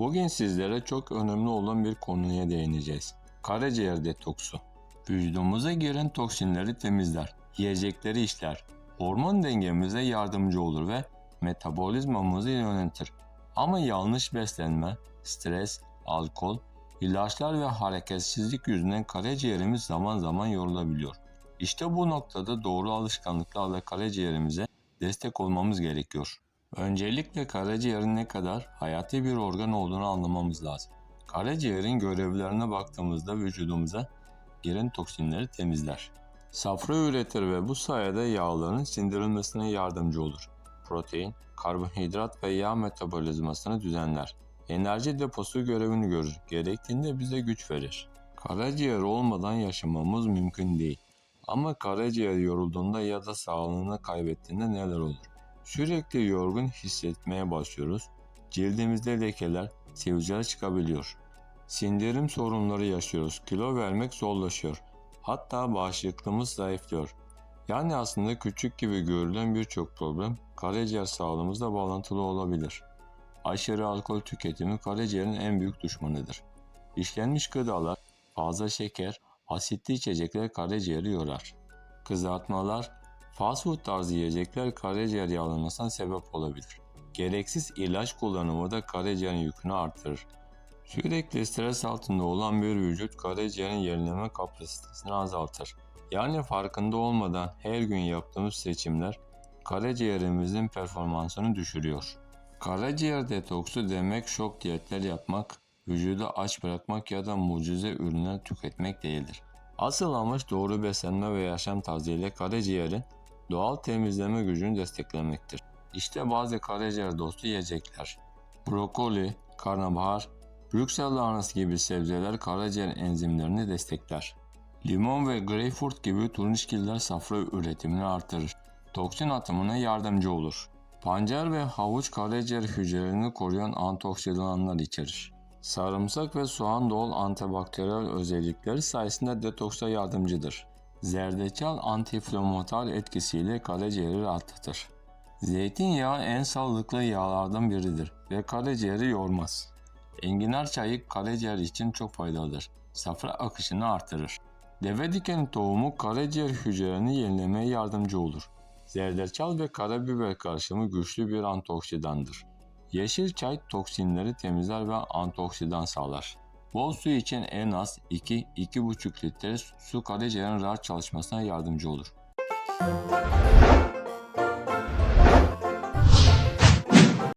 Bugün sizlere çok önemli olan bir konuya değineceğiz. Karaciğer detoksu. Vücudumuza giren toksinleri temizler, yiyecekleri işler, hormon dengemize yardımcı olur ve metabolizmamızı yönetir. Ama yanlış beslenme, stres, alkol, ilaçlar ve hareketsizlik yüzünden karaciğerimiz zaman zaman yorulabiliyor. İşte bu noktada doğru alışkanlıklarla karaciğerimize destek olmamız gerekiyor. Öncelikle karaciğerin ne kadar hayati bir organ olduğunu anlamamız lazım. Karaciğerin görevlerine baktığımızda vücudumuza giren toksinleri temizler. Safra üretir ve bu sayede yağların sindirilmesine yardımcı olur. Protein, karbonhidrat ve yağ metabolizmasını düzenler. Enerji deposu görevini görür. Gerektiğinde bize güç verir. Karaciğer olmadan yaşamamız mümkün değil. Ama karaciğer yorulduğunda ya da sağlığını kaybettiğinde neler olur? Sürekli yorgun hissetmeye başlıyoruz. Cildimizde lekeler, sivilceler çıkabiliyor. Sindirim sorunları yaşıyoruz. Kilo vermek zorlaşıyor. Hatta bağışıklığımız zayıflıyor. Yani aslında küçük gibi görülen birçok problem karaciğer sağlığımızla bağlantılı olabilir. Aşırı alkol tüketimi karaciğerin en büyük düşmanıdır. İşlenmiş gıdalar, fazla şeker, asitli içecekler karaciğeri yorar. Kızartmalar, fast food tarzı yiyecekler karaciğer yağlanmasına sebep olabilir. Gereksiz ilaç kullanımı da karaciğerin yükünü artırır. Sürekli stres altında olan bir vücut karaciğerin yenileme kapasitesini azaltır. Yani farkında olmadan her gün yaptığımız seçimler karaciğerimizin performansını düşürüyor. Karaciğer detoksu demek şok diyetler yapmak, vücudu aç bırakmak ya da mucize ürünler tüketmek değildir. Asıl amaç doğru beslenme ve yaşam tarzı ile karaciğerin doğal temizleme gücünü desteklemektir. İşte bazı karaciğer dostu yiyecekler. Brokoli, karnabahar, Brüksel lahanası gibi sebzeler karaciğer enzimlerini destekler. Limon ve greyfurt gibi turunçgiller safra üretimini artırır. Toksin atımına yardımcı olur. Pancar ve havuç karaciğer hücrelerini koruyan antioksidanlar içerir. Sarımsak ve soğan doğal antibakteriyel özellikleri sayesinde detoksa yardımcıdır. Zerdeçal antiinflamatuar etkisiyle karaciğeri rahatlatır. Zeytinyağı en sağlıklı yağlardan biridir ve karaciğeri yormaz. Enginar çayı karaciğer için çok faydalıdır. Safra akışını artırır. Deve dikeni tohumu karaciğer hücrelerini yenilemeye yardımcı olur. Zerdeçal ve karabiber karışımı güçlü bir antioksidandır. Yeşil çay toksinleri temizler ve antioksidan sağlar. Bol su için en az 2-2,5 litre su karaciğerin rahat çalışmasına yardımcı olur.